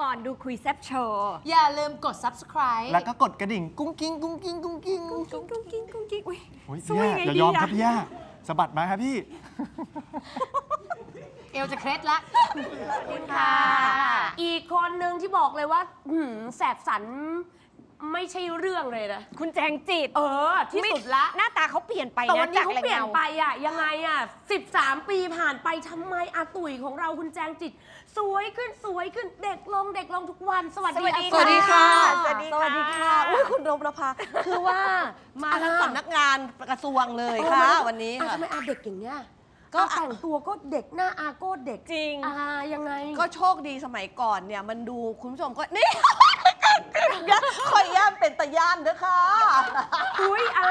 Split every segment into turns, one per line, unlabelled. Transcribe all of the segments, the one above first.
ก่อนดูคุยแซบโชว์
อย่าลืมกด subscribe
แล้วก็กดกระดิ่ง กุ้งกิ้งกุ้งกิ้งกุ้งกิ้ง
กุ้งกิ้งกุ้งกิ้งกุ้งกิ้งอุ้ย
โอ้ย
สู้
ย่า
ยังไง
อย่า
ดี
ยอม
อะ
ครับพี่ย่าสะบัดมาครับพี่
เอวจะเคล็ดละ
ค่ะอีกคนหนึ่งที่บอกเลยว่าหืมแสบสัน ไม่ใช่เรื่องเลยนะ
คุณแจงจิต
เออ ที่สุดละ
หน้าตาเขาเปลี่ยนไป
แต่
นะ
วันนี้
จาก
เขา
แรง
เปลี่ยน
เงา
ไปอะยังไงอะ13 ปีผ่านไปทำไมอาตุ๋ยของเราคุณแจงจิต สวยขึ้นสวยขึ้นเด็กลงเด็กลงทุกวัน สวัสดี
สวัสดี
อา
สวัสดีค่ะ
สวัสดี
สวัสดีค่ะ
ค่ะ
อุ้ยคุณรมรภาคือว่ามาทั้งสำนักงานกระทรวงเลยค่ะวันนี้
อะ
ค่ะ
ทำไมอาเด็กอย่างเงี้ย
ก็
ก็แต่งตัวก็เด็กหน้าอาก็เด็ก
จริง
อายังไง
ก็โชคดีสมัยก่อนเนี่ย มันดูคุณผู้ชมก็นี่ คอยย่ามเป็นตะย่านเด้อค่ะ
อุ้ยอา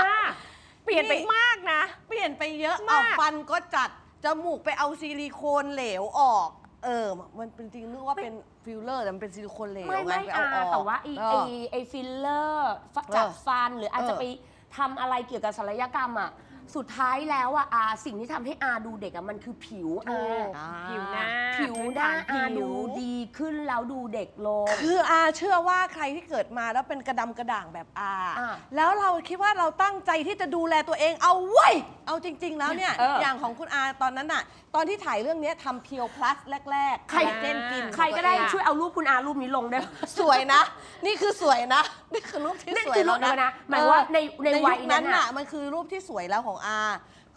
เปลี่ยนไป
นี่
มากนะ
เปลี่ยนไปเยอะ
มาก
เอาฟันก็จัด จมูกไปเอาซิลิโคนเหลวออก เออ มันเป็นจริงนึกว่าเป็นฟิลเลอร์แต่มันเป็นซิลิโคนเหลว
ไม่
ง
ไม่
ป
อา
เออก
แต่ว่าไอ
เอ
ไอ
อ
ไอฟิลเลอร์จัด
เออ
ฟันหรืออาจจะ
เออ
ไปทำอะไรเกี่ยวกับศัลยกรรมอะ สุดท้ายแล้วอะอาสิ่งที่ทำให้อาดูเด็กอะมันคือผิวอา
อ่า
ผิวหน้า
ผิวหน้า
พื้
อา
ฐ
ดูดีขึ้นแล้วดูเด็กลง
คืออาเชื่อว่าใครที่เกิดมาแล้วเป็นกระดำกระด่างแบบอา
อ่า
แล้วเราคิดว่าเราตั้งใจที่จะดูแลตัวเองเอาไว้ย เอาจริง ๆ แล้วเนี่ย
เอออ
อย่างของคุณอาตอนนั้นน่ะ ตอนที่ถ่ายเรื่องเนี้ยทำเพียวพลัสแรกๆ
ใคร
คอลลาเจนกิน
ใครก็ได้
ของตัวเอง
ช่วยเอารูปคุณอารูปนี้ลงได้ไหม
สวยนะ นี่คือสวยนะ นี่คือรูปที่
นี่
สวย
คือรู
แล้
ป
วนะ
นะหมายว่าในในวัย
ค
นั้น
น่ะ
น่ะ
มันคือรูปที่สวยแล้วของอา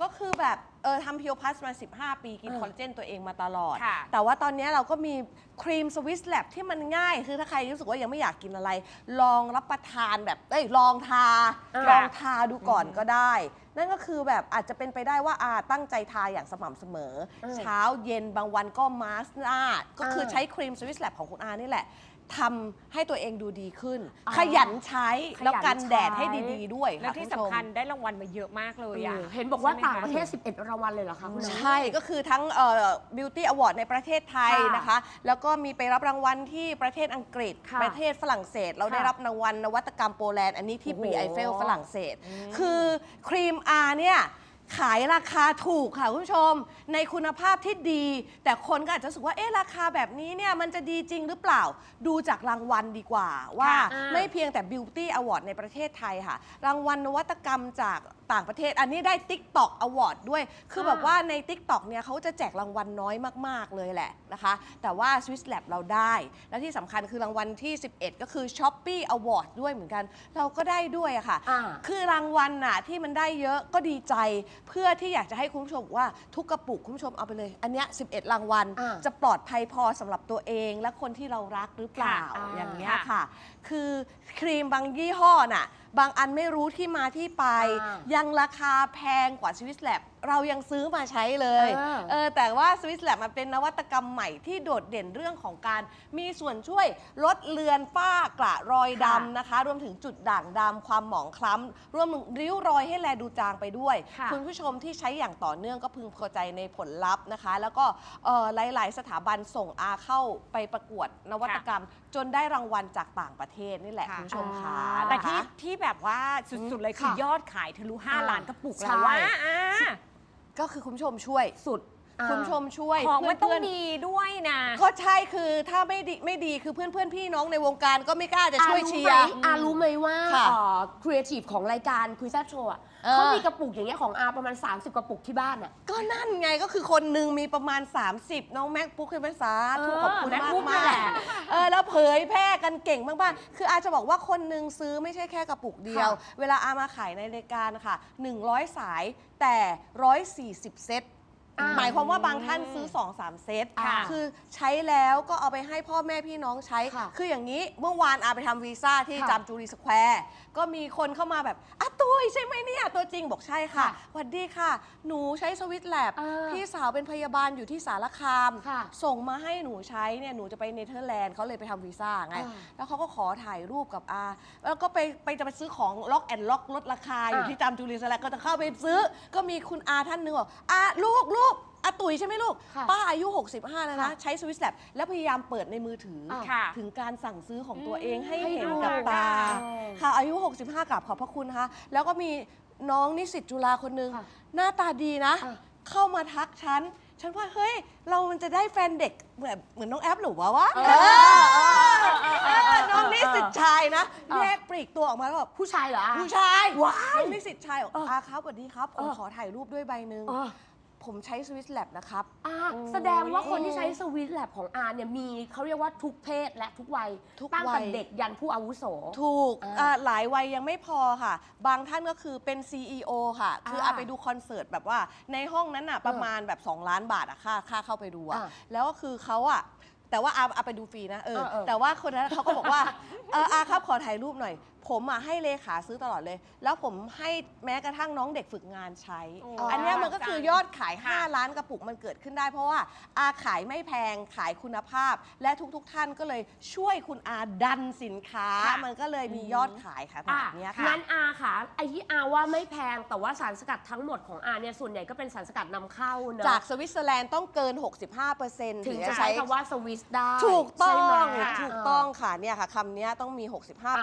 ก็คือแบบเออทำเพียวพลัสมา 15 ปีกิน
เออ
คอลลาเจนตัวเองมาตลอด
ค่ะ
แต่ว่าตอนนี้เราก็มีครีมสวิสแลบที่มันง่าย คือถ้าใครรู้สึกว่ายังไม่อยากกินอะไร ลองรับประทานแบบเอ้ยลองทา
เออ
ลองทาดูก่อนก็ได้ นั่นก็คือแบบอาจจะเป็นไปได้ว่าอาตั้งใจทาอย่างสม่ำเสมอ
เออ
เช้าเย็นบางวันก็มาสก์หน้าก็คือ
เออ
ใช้ครีมสวิสแลบของคุณอานี่แหละ ทำให้ตัวเองดูดีขึ้น
อ๋อ
ขยันใช้
ขยัน
แล้วกันแดด
ใช้
ให้ดีๆด้วย
แล้ว
ค่ะ
ที่
ณผู้ชม
สำคัญได้รางวัลมาเยอะมากเลยอะ
เห็นบอกว่า
ใช่ไหม
ต่าง
ค
ประเทศ 11 รางวัลเลยเหรอคะคุณอา
ใช่ก็คือทั้งเอ่อ beauty award ในประเทศไทย
ค่ะ
นะคะ แล้วก็มีไปรับรางวัลที่ประเทศอังกฤษ
ค่ะ
ประเทศฝรั่งเศส เรา
ค่ะ
ได้รับรางวัลนวัตกรรมโปแลนด์อันนี้ที่
โอ้โห
ปีไอเฟลฝรั่งเศส คือครีมอาเนี่ย ขายราคาถูกค่ะคุณผู้ชม ในคุณภาพที่ดี แต่คนก็อาจจะรู้สึกว่าเอ๊ะราคาแบบนี้เนี่ยมันจะดีจริงหรือเปล่า ดูจากรางวัลดีกว่า ว่า
อ่า
ไม่เพียงแต่ Beauty Award ในประเทศไทยค่ะ รางวัลนวัตกรรมจากต่างประเทศ อันนี้ได้ TikTok Award ด้วย คือแบบว่าใน TikTok เนี่ยเขาจะแจกรางวัลน้อยมาก ๆ เลยแหละนะคะ แต่ว่า Swiss Lab เราได้ และที่สำคัญคือรางวัลที่ 11 ก็คือ Shopee Award ด้วยเหมือนกัน เราก็ได้ด้วยอะค่ะ
อ่า
คือรางวัลน่ะที่มันได้เยอะก็ดีใจเพื่อที่อยากจะให้คุณผู้ชมว่าทุกกระปุกคุณผู้ชมเอาไปเลย อันเนี้ย11 รางวัล
อ่า
จะปลอดภัยพอสำหรับตัวเองและคนที่เรารักหรือเปล่า
ค่ะอ่า
อย่างเงี้ย
ค่ะ
ค่ะคือครีมบางยี่ห้อน่ะ บางอันไม่รู้ที่มาที่ไป
อ่า
ยังราคาแพงกว่าสวิสแลบเรายังซื้อมาใช้เลย
เออ
เออแต่ว่าสวิสแลบมันเป็นนวัตกรรมใหม่ที่โดดเด่นเรื่องของการมีส่วนช่วยลดเลือนฝ้ากระรอยดำนะคะรวมถึงจุดด่างดำความหมองคล้ำรวมถึงริ้วรอยให้แลดูจางไปด้วย
ค่ะ
ณผู้ชมที่ใช้อย่างต่อเนื่องก็พึงพอใจในผลลัพธ์นะคะ แล้วก็เอ่อหลาย ๆ สถาบันส่งอาเข้าไปประกวดนวัตกรรมจนได้รางวัลจากต่างประเทศนี่แหละ
ค่ะ
คุณผู้ชมค่ะ
อ่า
แต่
นะคะ
ที่ที่แบบว่าสุดๆเลยคือ
ค่ะ
ยอดขายทะลุ
อ่า
5ล้านกระปุก
ใช่
แล้วว่าอ่า
ก็คือคุณผู้ชมช่วย
สุด อ่า
คุณผู้ชมช่วย
ของมันต้อง
เพื่ๆ
ดีด้วยนะ
ก็ใช่คือถ้าไม่ดีไม่ดีคือเพื่อนเพื่อนๆพี่น้องในวงการก็ไม่กล้าจะช่วยเชียร์
อารู้ไหมว่า
ค่ะ
ครีเอทีฟของรายการคุยแซ่บโชว์อะ
เออ
เขามีกระปุกอย่างเงี้ยของอาประมาณ 30 กระปุกที่บ้านอะ
ก็นั่นไงก็คือคนหนึ่งมีประมาณ 30 น้องแม็กปุ๊กคือภาษาถูก
เออ
ขอบคุณ
แม็ก
มาก
ปุ๊กนั่
มาน
แห
ก
ละ
เออแล้วเผยแพร่กันเก่งมากๆคืออาจจะบอกว่าคนหนึ่งซื้อไม่ใช่แค่กระปุกเดียว
ค่ะ
เวลาอามาขายในรายการค่ะ 100 สายแต่ 140 เซต
อ่า
หมายความว่าบางท่านซื้อ 2-3 เซต
ค่ะ
คือใช้แล้วก็เอาไปให้พ่อแม่พี่น้องใช้
ค่ะ
คืออย่างนี้เมื่อวานอาไปทำวีซ่าที่
ค่ะ
จามจูรีสแควร์ก็มีคนเข้ามาแบบอะตุ้ยใช่ไหมเนี่ยตัวจริงบอกใช่ค่ะ
ค่ะ
สวัสดีค่ะ หนูใช้สวิตแลบ
เออ
พี่สาวเป็นพยาบาลอยู่ที่สารคาม
ค่ะ
ส่งมาให้หนูใช้เนี่ยหนูจะไปเนเธอร์แลนด์เขาเลยไปทำวีซ่าไง
อ่า
แล้วเขาก็ขอถ่ายรูปกับอา แล้วก็ไปไปจะไปซื้อของล็อกแอนล็อกลดราคาอยู่
อ่า
ที่จามจูรีสแควร์ก็จะเข้าไปซื้อ ก็มีคุณอาท่านหนึงบอกอาลูกลูก อาตุ๋ยใช่ไหมลูก
ค่ะ
ป้าอายุ 65 แล้วนะ
ค่ะ
ใช้สวิตแลบแล้วพยายามเปิดในมือถืออ
อ่า
ค่ะ
ถึงการสั่งซื้อของตัวเองให้
ให้
เห็น
ดู
กับตา
ค่ะ
ค่ะอายุ 65กับขอบพระคุณนะคะแล้วก็มีน้องนิสิตจุฬาคนหนึง
ค่ะ
หน้าตาดีนะ
อะ
เข้ามาทักฉัน ฉันว่า เฮ้ย เรามันจะได้แฟนเด็กเหมือนเหมือนน้องแอปหรือวะวะ
เออ
เออ
เออ
แยกปลีกตัวออกมาแล้วแบบ
ผู้ชายเหรออา
ผู้ชาย
ว้าย
น้องนิสิตชายบอก
เออ
อาครับสวัสดีครับ ผม
เออ
ขอถ่ายรูปด้วยใบหนึ่ง
เออ
ผมใช้สวิสแลบนะครับ
อ่าแสดงว่าคนที่ใช้สวิตช์แลบของอาเนี่ยมีเขาเรียกว่าทุกเพศและทุกวัย
ทุก
ตั้งแต่
วัย
เด็กยันผู้อาวุโส
ถูก
อ่า
อ่าหลายวัยยังไม่พอค่ะ บางท่านก็คือเป็น CEO ค่ะ คืออาไปดูคอนเสิร์ตแบบว่าในห้องนั้นน่ะประมาณแบบ 2 ล้านบาทอะค่าค่าเข้าไปดูอะ
อ่า
แล้วก็คือเขาอะแต่ว่าอาอาไปดูฟรีนะเออ
เออเออ
แต่ว่าคนนั้นเขาก็บอกว่า เอออาครับขอถ่ายรูปหน่อย ผมอะให้เลขาซื้อตลอดเลย แล้วผมให้แม้กระทั่งน้องเด็กฝึกงานใช้
โอ้
อันเนี้ยมันก็คือยอดขาย
ค่ะ
5 ล้านกระปุกมันเกิดขึ้นได้ เพราะว่าอาขายไม่แพงขายคุณภาพ และทุกๆทท่านก็เลยช่วยคุณอาดันสินค้า
ค่ะ
มันก็เลยมียอดขายค่ะแบ
อะ
บเนี้ยค่ะ
งั้นอาค่ะไอที่อาว่าไม่แพงแต่ว่าสารสกัดทั้งหมดของอาเนี่ยส่วนใหญ่ก็เป็นสารสกัดนำเข้าเนอะ
จากสวิตเซอร์แลนด์ต้องเกิน 65%
ถึงจะใช้คำว่าสวิสได้
ถูกต้อ
ใช่ไหม
งถูกต้องค่ะเนี่ยค่ะคำเนี้ยต้องมี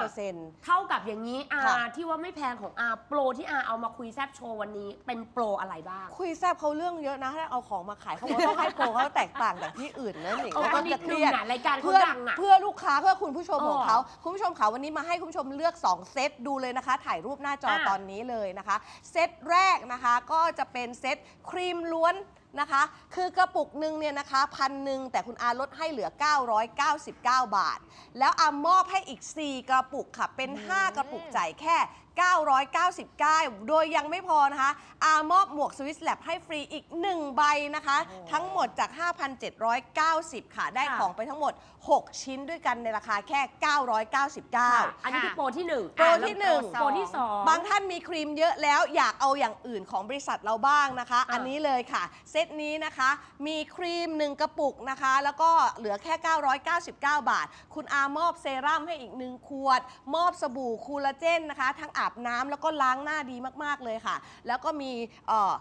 65%
เท่ากับอย่างนี้อา
ค่ะ
ที่ว่าไม่แพงของอาโปรที่อาเอามาคุยแซบโชว์วันนี้เป็นโปรอะไรบ้าง
คุยแซบเขาเรื่องเยอะนะถ้าเอาของมาขายเขาก็ต้องให้โปรเขาแตกต่างจากที่อื่นนะหนิง
เออ
แล้วก็
ก็นิ
จะ
ด
เค
นึ
รี
ง
ยด
นะรายการเขา
เพื่อ
ดังอะ
เพื่อลูกค้าเพื่อคุณผู้ชม
เออ
ของเขาคุณผู้ชมค่ะวันนี้มาให้คุณผู้ชมเลือก 2 เซตดูเลยนะคะ ถ่ายรูปหน้าจอ
อะ
ตอนนี้เลยนะคะ เซตแรกนะคะก็จะเป็นเซตครีมล้วนนะคะ คือกระปุกหนึ่งเนี่ยนะคะพันหนึ่งแต่คุณอาลดให้เหลือ 999 บาท แล้วอามอบให้อีก 4 กระปุกค่ะเป็น5 กระปุกจ่ายแค่ 999 โดยยังไม่พอนะคะ อามอบหมวกสวิสแลบให้ฟรีอีก 1 ใบนะคะ ทั้งหมดจาก 5,790 ค่ะ ได้
ค่ะ
ของไปทั้งหมด 6 ชิ้นด้วยกันในราคาแค่ 999
อันนี้คือโปรที่หนึ่ง
โปรที่หนึ่ง
โปรที่สอง
บางท่านมีครีมเยอะแล้วอยากเอาอย่างอื่นของบริษัทเราบ้างนะคะ
อะ
อันนี้เลยค่ะ เซตนี้นะคะ มีครีม 1 กระปุกนะคะ แล้วก็เหลือแค่ 999 บาท คุณอามอบเซรั่มให้อีก 1 ขวด มอบสบู่คูลลาเจนนะคะ ทั้งอาบน้ำแล้วก็ล้างหน้าดีมากๆเลยค่ะ แล้วก็มีเอ่อ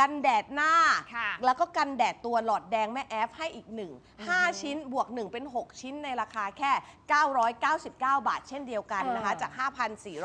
กันแดดหน้า
ค่ะ
แล้วก็กันแดดตัวหลอดแดงแม่แอฟให้อีก 1 5 ชิ้นบวก 1 เป็น 6 ชิ้นในราคาแค่ 999 บาท เช่นเดียวกันนะคะ
เออ
จาก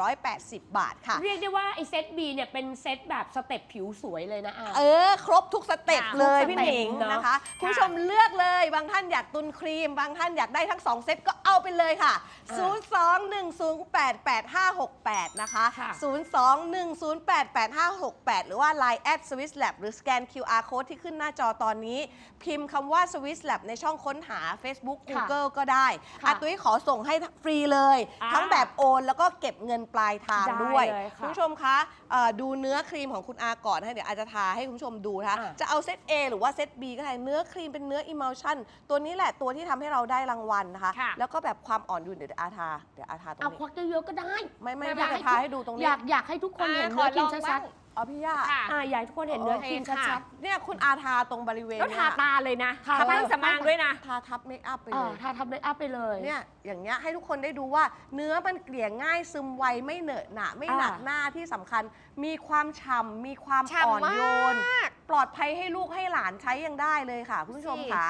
5,480 บาทค่ะ
เรียกได้ว่าไอเซต B เนี่ยเป็นเซตแบบสเต็ปผิวสวยเลยนะอา
เออ ครบทุกสเต็ป
ค่ะ
เลย
ทุกส
พี่
เต็ป
หนิง
เนอะ
นะคะ คุณผู้ชมเลือกเลย บางท่านอยากตุนครีม บางท่านอยากได้ทั้ง 2 เซตก็เอา ไปเลยค่ะ 02-108-8568 นะคะ
ค่ะ
02-108-8568 หรือว่า Line at Swiss Lab หรือสแกน QR code ที่ขึ้นหน้าจอตอนนี้ พิมพ์คำว่า Swiss Lab ในช่องค้นหา Facebook
ค่ะ
Google ก็ได้
ค่ะ
อาตุ้ยขอส่งให้ฟรีเลย
อ่า
ทั้งแบบโอน แล้วก็เก็บเงินปลายทาง
ได้
ด้วย
เลยค่ะ
คุณผู้ชมคะเอ่อดูเนื้อครีมของคุณอาก่อนให้เดี๋ยวอาจจะทาให้คุณผู้ชมดูนะคะ
อะ
จะเอาเซต A หรือว่าเซต B ก็ได้เนื้อครีมเป็นเนื้อ emulsion ตัวนี้แหละตัวที่ทำให้เราได้รางวัลนะคะ
ค่ะ
แล้วก็แบบความอ่อนโยนเดี๋ยวอาทาเดี๋ยวอาทาตรง
เอา
นี้
ควักเยอะๆก็ได้
ไม่ไม่
อย
ไม่
ก
จะทาให้ดูตรงนี้
อยากอยากให้ทุกคนเห็น
อะ
เนื้อครีม
ขอลอง
ชั
บ้า
ด
ง
อ๋อพี่ย่า
ค่ะ
ๆอ่าอยากให้ทุกคนเห็นเนื้อครีม
โอเคค่ะ
ชัด
เนี่ยคุณอาทาตรงบริเวณ
ก็
เนี้
ทายตาเลยนะ
ทา
ทาแป้งสำอางด้วยนะ
ทาทับเมคอัพไป
ๆ
เล
อ่ายทาทำเมคอัพไปเลย
เนี่ยอย่างเงี้ยให้ทุกคนได้ดูว่า เนื้อมันเกลี่ยง่ายซึมไวไม่เหนอะหนะไม่หนัก
อ่า
หน้าที่สำคัญ มีความฉ่ำมีความ
ฉ่ำ
อ่อนโยน
มาก
ปลอดภัยให้ลูกให้หลานใช้ยังได้เลยค่ะ คุณผู้ชมค่ะ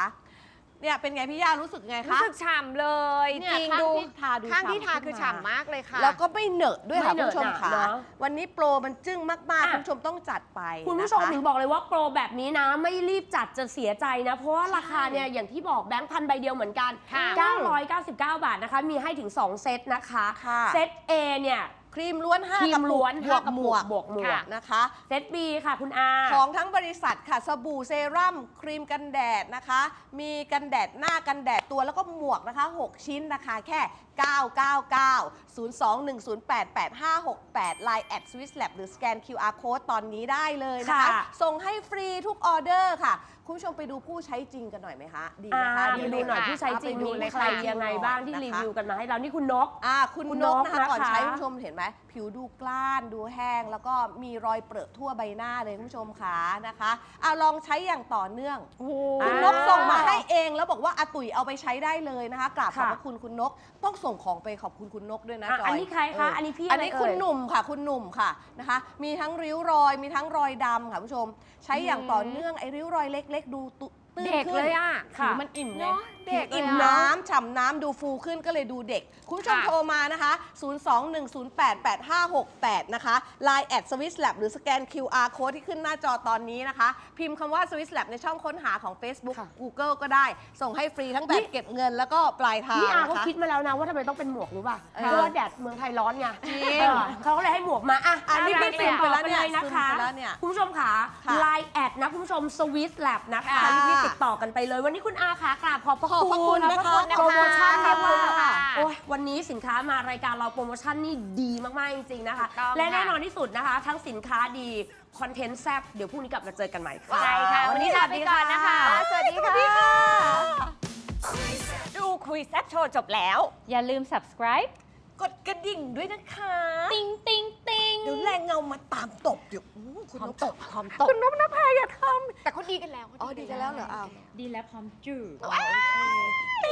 เนี่ยเป็นไงพี่ย่ารู้สึกไง
รู้
คะ
สึกฉ่ำเลย
เนี่ย
จริง
ข้าง
ดู
ที่ทาดู
ข้างที่
ฉ่ำ
ทา
ขึ้น
คือ
มา
ฉ่ำมากเลยค่ะ
แล้วก็ไม่เหนอะด้วยค่ะ
ไม่
คุณ
เหนอะ
ผู้ชมค่ะ
หนะเนอะ
วันนี้โปรมันจึ้งมากๆ
อะ
คุณผู้ชมต้องจัดไป
คุณผู้ชม
นะะ
ถึงบอกเลยว่าโปรแบบนี้นะ ไม่รีบจัดจะเสียใจนะ เพราะว่าราคาเนี่ยอย่างที่บอกแบงค์พันใบเดียวเหมือนกัน
ค่ะ
999 บาทนะคะ มีให้ถึง 2 เซตนะคะ
ค่ะ
เซต A เนี่ย
ครีมล้วน
ครี
5กระ
ม
ปุ
ล้
ก
วน
บวก
ห้ากระ
หม
ปุ
ว
ก
ก
บวกหมว
ค่ะ
ก
นะคะ
เซต B ค่ะคุณอา
ของทั้งบริษัทค่ะสบู่เซรั่มครีมกันแดดนะคะ มีกันแดดหน้ากันแดดตัวแล้วก็หมวกนะคะ 6 ชิ้นราคาแค่ 999 02-108-8568 Line at Swiss Lab หรือสแกน QR Code ตอนนี้ได้เลยนะคะ
ค่ะ
ส่งให้ฟรีทุกออเดอร์ค่ะ คุณผู้ชมไปดูผู้ใช้จริงกันหน่อยไหมคะ ดีไหม
อ่า
คะ
ไปดูหน่อย
ค่ะ
ผู้ใช้จริง
เอาไปดู
มี
เลย
ใคร
ค่ะ
ยังไงบ้างที่
นะคะ
รีวิวกันมาให้เรานี่คุณนก
อ่าคุณ
คุณ
น
น
ก
ก
นะคะก่อน
นะคะ
ใช้คุณผู้ชมเห็นไหมผิวดูกล้านดูแห้ง แล้วก็มีรอยเปรอะทั่วใบหน้าเลยคุณผู้ชมค่ะนะคะเอาลองใช้อย่างต่อเนื่อง
โอ้โห
คุณนกส่งมาให้เองแล้วบอกว่าอาตุ๋ยเอาไปใช้ได้เลยนะคะกราบขอบ
ค่ะ
พระคุณคุณนกต้องส่งของไปขอบคุณคุณนกด้วยนะ
อะ
จอย
อันนี้ใครคะ
เอั
นนี้พี่
อันนี้
อะไรเอ่ย
คุณหนุ่มค่ะ คุณหนุ่มค่ะนะคะ มีทั้งริ้วรอย มีทั้งรอยดำค่ะคุณผู้ชม ใช้อย่างต่อเนื่องไอ้ริ้วรอยเล็ก ๆ ดูตุตื้น
เด็ก
ขึ้น
เลยอะ
ผิวมันอิ่มไง
เนาะเด็ก
อิ่ม
เลยอะ
น้ำฉ่ำน้ำดูฟูขึ้นก็เลยดูเด็ก คุณผู้ชม
ค่ะ
โทรมานะคะ 021088568 นะคะ Line แอด Swiss Lab หรือสแกน QR Code ที่ขึ้นหน้าจอตอนนี้นะคะ พิมพ์คำว่า Swiss Lab ในช่องค้นหาของ Facebook
ค่ะ
Google ก็ได้ ส่งให้ฟรีทั้งแบบเก็บเงินแล้วก็ปลายทาง
นี่อา
นะ
เขา
คะ
คิดมาแล้วนะว่าทำไมต้องเป็นหมวกรู้ป่ะ
เออ
เพราะว่าแดดเมืองไทยร้อนไง
จริง
เออเขาก็เลยให้หมวกมาอะ
อันนี้
เา
พี่ฟิล์มไปแล้วเนี่ย
ติดต่อกันะคะ
ฟิล์มไปแล้วเนี่ย
คุณผู้ชมค่ะ
ค่ะ
ไลน์แอดนะคุณผู้ชมสวิสแลบนะคะ
ค่ะ
ที่ติดต่อกันไปเลย วันนี้คุณอาค่ะกราบขอบพระ
ขอบพระ
คุ
คุณ
ณ
นะคะ
โปรโมชั่น
ขอบคุณ
ค่ะ
ค่ะ
โอ้ยวันนี้สินค้ามารายการเราโปรโมชั่นนี่ดีมากๆจริงๆนะคะ
ถูกต้อง
และแน่
ค่ะ
นอนที่สุดนะคะ ทั้งสินค้าดีคอนเทนต์แซ่บเดี๋ยวพรุ่งนี้กลับมาเจอกันใหม่ค่ะ
ใช่ค่ะ วันนี้ลาไปก่อนนะคะ สวัสดีค่ะ ดูคุยแซ่บโชว์จบแล้ว
อย่าลืม subscribe
กดกระดิ่งด้วยนะคะ
ติ๊งติ๊งติ๊ง
เดี๋ยวแรงเงามาตามตบอยู่อู้ คุณน้องตบ
พร้อมตก
คุณน้องนภาอย่าทำ
แต่เขาดีกันแล้ว
อ๋อดีกันแล้วเหรออ้าว
ดีและพร้อมจูบ
โอเค